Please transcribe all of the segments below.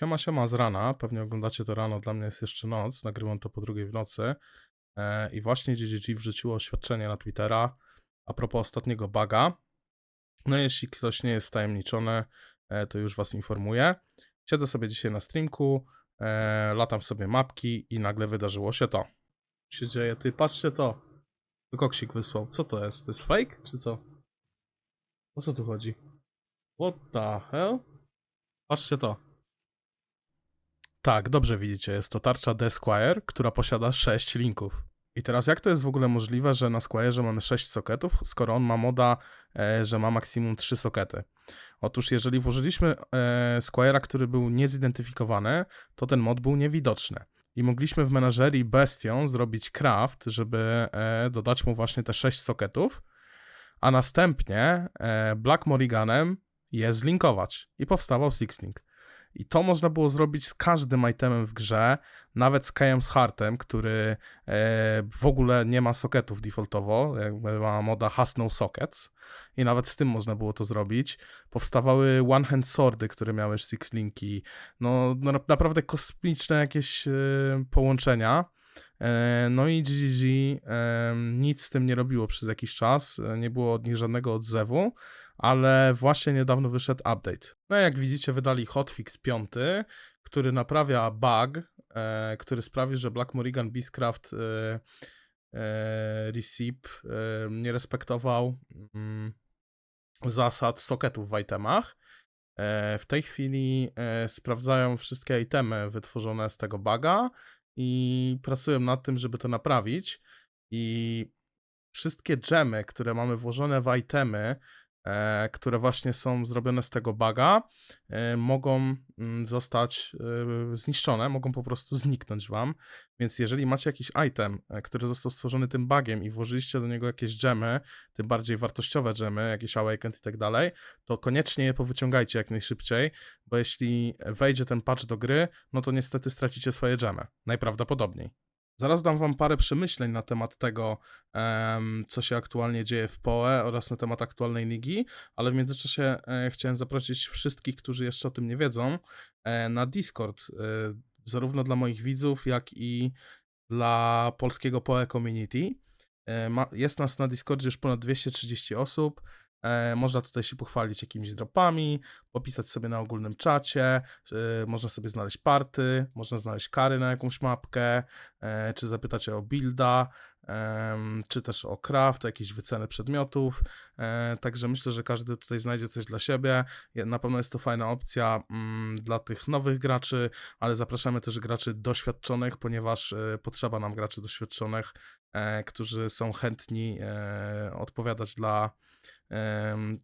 Siema, siema z rana. Pewnie oglądacie to rano, dla mnie jest jeszcze noc. Nagrywam to po drugiej w nocy. E, I właśnie GGG wrzuciło oświadczenie na Twittera a propos ostatniego buga. No jeśli ktoś nie jest wtajemniczony, e, to już was informuję. Siedzę sobie dzisiaj na streamku, e, latam sobie mapki i nagle wydarzyło się to. Co się dzieje? Ty, patrzcie to. Koksik wysłał. Co to jest? To jest fake, czy co? O co tu chodzi? What the hell? Patrzcie to. Tak, dobrze widzicie, jest to tarcza The Squire, która posiada 6 linków. I teraz jak to jest w ogóle możliwe, że na Squire'ze mamy 6 soketów, skoro on ma moda, e, że ma maksimum 3 sokety? Otóż jeżeli włożyliśmy e, Squire'a, który był niezidentyfikowany, to ten mod był niewidoczny. I mogliśmy w menażerii bestią zrobić craft, żeby e, dodać mu właśnie te 6 soketów, a następnie e, Black Morriganem je zlinkować. I powstawał Sixlink. I to można było zrobić z każdym itemem w grze, nawet z Kajem z Heartem, który e, w ogóle nie ma soketów defaultowo, jakby ma moda Has No Sockets i nawet z tym można było to zrobić. Powstawały One Hand Swordy, które miały Six Linki, no, no naprawdę kosmiczne jakieś e, połączenia. E, No i GGG nic z tym nie robiło przez jakiś czas, nie było od nich żadnego odzewu, ale właśnie niedawno wyszedł update. No jak widzicie, wydali hotfix 5, który naprawia bug, e, który sprawi, że Black Morrigan Beastcraft e, e, Receipt e, nie respektował mm, zasad soketów w itemach. E, w tej chwili e, sprawdzają wszystkie itemy wytworzone z tego buga i pracują nad tym, żeby to naprawić. I wszystkie gemy, które mamy włożone w itemy, które właśnie są zrobione z tego buga, e, mogą mm, zostać e, zniszczone, mogą po prostu zniknąć wam. Więc jeżeli macie jakiś item, e, który został stworzony tym bugiem i włożyliście do niego jakieś gemy, tym bardziej wartościowe gemy, jakieś awakened i tak dalej, to koniecznie je powyciągajcie jak najszybciej, bo jeśli wejdzie ten patch do gry, no to niestety stracicie swoje gemy. Najprawdopodobniej. Zaraz dam wam parę przemyśleń na temat tego, co się aktualnie dzieje w PoE oraz na temat aktualnej ligi, ale w międzyczasie e, chciałem zaprosić wszystkich, którzy jeszcze o tym nie wiedzą, e, na Discord, e, zarówno dla moich widzów, jak i dla polskiego PoE Community. Jest nas na Discordzie już ponad 230 osób. E, można tutaj się pochwalić jakimiś dropami, popisać sobie na ogólnym czacie, e, można sobie znaleźć party, można znaleźć kary na jakąś mapkę, e, czy zapytać o builda, czy też o craft, jakieś wyceny przedmiotów. Także myślę, że każdy tutaj znajdzie coś dla siebie. Na pewno jest to fajna opcja mm, dla tych nowych graczy, ale zapraszamy też graczy doświadczonych, ponieważ potrzeba nam graczy doświadczonych, którzy są chętni e, odpowiadać dla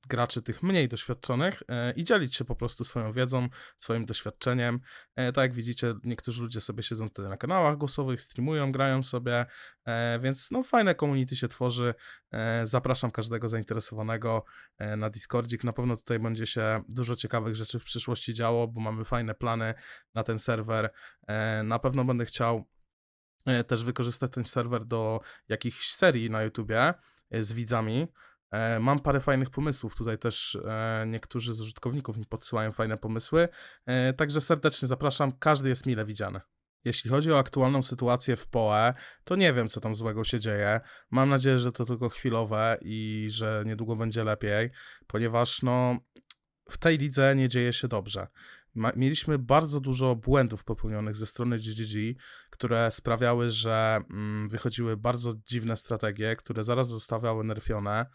graczy tych mniej doświadczonych e, i dzielić się po prostu swoją wiedzą, swoim doświadczeniem. E, tak jak widzicie, niektórzy ludzie sobie siedzą tutaj na kanałach głosowych, streamują, grają sobie, e, więc no fajne community się tworzy. E, zapraszam każdego zainteresowanego e, na Discordzik. Na pewno tutaj będzie się dużo ciekawych rzeczy w przyszłości działo, bo mamy fajne plany na ten serwer. E, na pewno będę chciał e, też wykorzystać ten serwer do jakichś serii na YouTubie e, z widzami. E, Mam parę fajnych pomysłów. Tutaj też e, niektórzy z użytkowników mi podsyłają fajne pomysły. E, Także serdecznie zapraszam. Każdy jest mile widziany. Jeśli chodzi o aktualną sytuację w PoE, to nie wiem, co tam złego się dzieje. Mam nadzieję, że to tylko chwilowe i że niedługo będzie lepiej, ponieważ no, w tej lidze nie dzieje się dobrze. Ma, mieliśmy bardzo dużo błędów popełnionych ze strony GGG, które sprawiały, że mm, wychodziły bardzo dziwne strategie, które zaraz zostawały nerfione,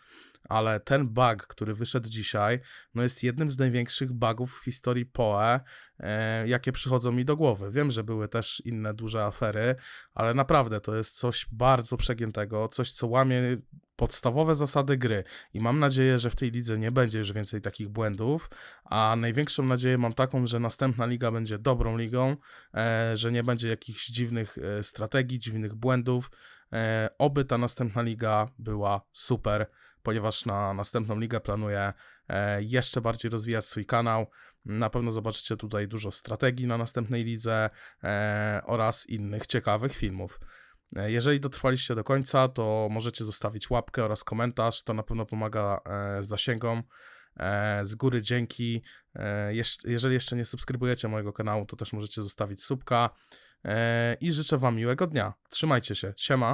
ale ten bug, który wyszedł dzisiaj, no jest jednym z największych bugów w historii PoE, e, jakie przychodzą mi do głowy. Wiem, że były też inne duże afery, ale naprawdę to jest coś bardzo przegiętego, coś, co łamie podstawowe zasady gry. I mam nadzieję, że w tej lidze nie będzie już więcej takich błędów, a największą nadzieję mam taką, że następna liga będzie dobrą ligą, e, że nie będzie jakichś dziwnych e, strategii, dziwnych błędów. E, oby ta następna liga była super, ponieważ na następną ligę planuję jeszcze bardziej rozwijać swój kanał. Na pewno zobaczycie tutaj dużo strategii na następnej lidze oraz innych ciekawych filmów. E, Jeżeli dotrwaliście do końca, to możecie zostawić łapkę oraz komentarz. To na pewno pomaga e, zasięgom. E, z góry dzięki. Jeż- jeżeli jeszcze nie subskrybujecie mojego kanału, to też możecie zostawić subka. I życzę Wam miłego dnia. Trzymajcie się. Siema.